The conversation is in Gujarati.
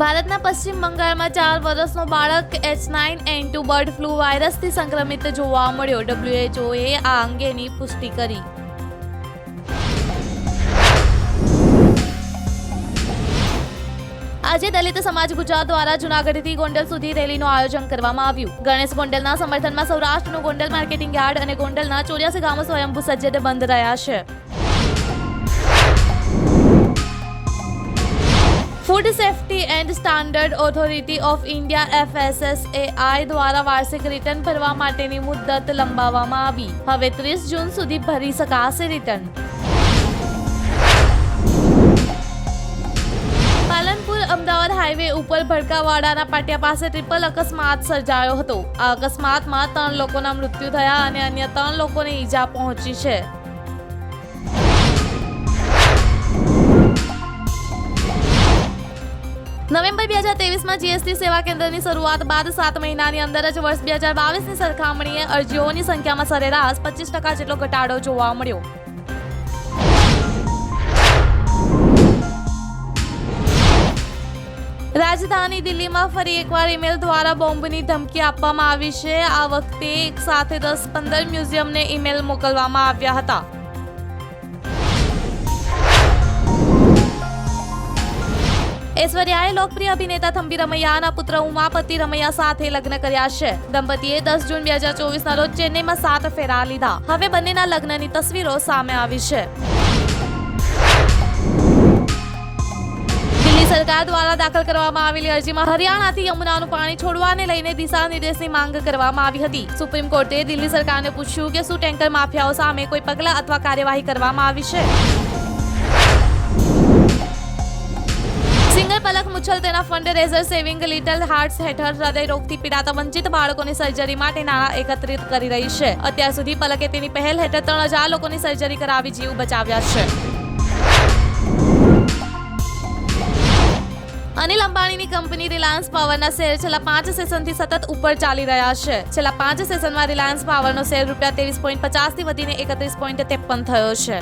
ભારતના પશ્ચિમ બંગાળમાં ચાર વર્ષનો બાળક H nine N two bird flu વાયરસથી સંક્રમિત જોવા મળ્યો. ડબ્લ્યુએચઓએ આ અંગેની પુષ્ટિ કરી. આજે દલિત સમાજ ગુજરાત દ્વારા જુનાગઢથી ગોંડલ સુધી રેલીનું આયોજન કરવામાં આવ્યું. ગણેશ ગોંડલના સમર્થનમાં સૌરાષ્ટ્રનું ગોંડલ માર્કેટિંગ યાર્ડ અને ગોંડલના ચોર્યાસી ગામો સ્વયંભૂ સજ્જડ બંધ રહ્યા છે. Food safety and standard authority of India FSSAI દ્વારા વાર્ષિક રિટર્ન ભરવા માટેની મુદત લંબાવવામાં આવી. હવે ત્રીસ જૂન સુધી ભરી શકાશે રિટર્ન પાલનપુર અમદાવાદ હાઈવે ઉપર ભડકાવાડાના પાટિયા પાસે ટ્રિપલ અકસ્માત સર્જાયો હતો. આ અકસ્માતમાં ત્રણ લોકોના મૃત્યુ થયા અને અન્ય ત્રણ લોકોને ઈજા પહોંચી છે. નવેમ્બર બે હજાર તેવીસમાં જીએસટી સેવા કેન્દ્રની શરૂઆત બાદ સાત મહિનાની અંદર જ વર્ષ બે હજાર બાવીસની સરખામણીએ અરજીઓની સંખ્યામાં સરેરાશ પચીસ ટકા જેટલો ઘટાડો જોવા મળ્યો. રાજધાની દિલ્હીમાં ફરી એકવાર ઈમેલ દ્વારા બોમ્બની ધમકી આપવામાં આવી છે. આ વખતે એક સાથે દસ પંદર મ્યુઝિયમને ઈમેલ મોકલવામાં આવ્યા હતા. ઐશ્વર્યાએ લોકપ્રિય અભિનેતા થંભી રમૈયાના પુત્ર ઉમાપતિ રમૈયા સાથે લગ્ન કર્યા છે. દંપતીએ દસ જૂન બે હજાર ચોવીસના રોજ ચેન્નઈમાં સાત ફેરા લીધા. હવે બંનેના લગ્નની તસવીરો સામે આવી છે. સરકાર દ્વારા દાખલ કરવામાં આવેલી અરજીમાં હરિયાણાથી યમુનાનું પાણી છોડવાને લઈને દિશા નિર્દેશની માંગ કરવામાં આવી હતી. સુપ્રીમ કોર્ટે દિલ્હી સરકારને પૂછ્યું કે શું ટેન્કર માફિયાઓ સામે કોઈ પગલાં અથવા કાર્યવાહી કરવામાં આવી છે? મુછલ તેના ફંડરેઝર સેવિંગ લિટલ હાર્ટ્સ હેઠળ હૃદય રોગથી પીડાતા વંચિત બાળકોની સર્જરી માટે નાણાં એકત્રિત કરી રહી છે. અત્યાર સુધી પલકે તેની પહેલ હેઠળ ત્રણ હજાર લોકોની સર્જરી કરાવી જીવ બચાવ્યા છે. અનિલ અંબાણીની કંપની રિલાયન્સ પાવરના શેર છેલ્લા પાંચ સેશનથી સતત ઉપર ચાલી રહ્યા છે. છેલ્લા પાંચ સેશનમાં રિલાયન્સ પાવરનો શેર રૂપિયા ત્રેવીસ પોઈન્ટ પચાસથી વધીને એકત્રીસ પોઈન્ટ ત્રેપન થયો છે.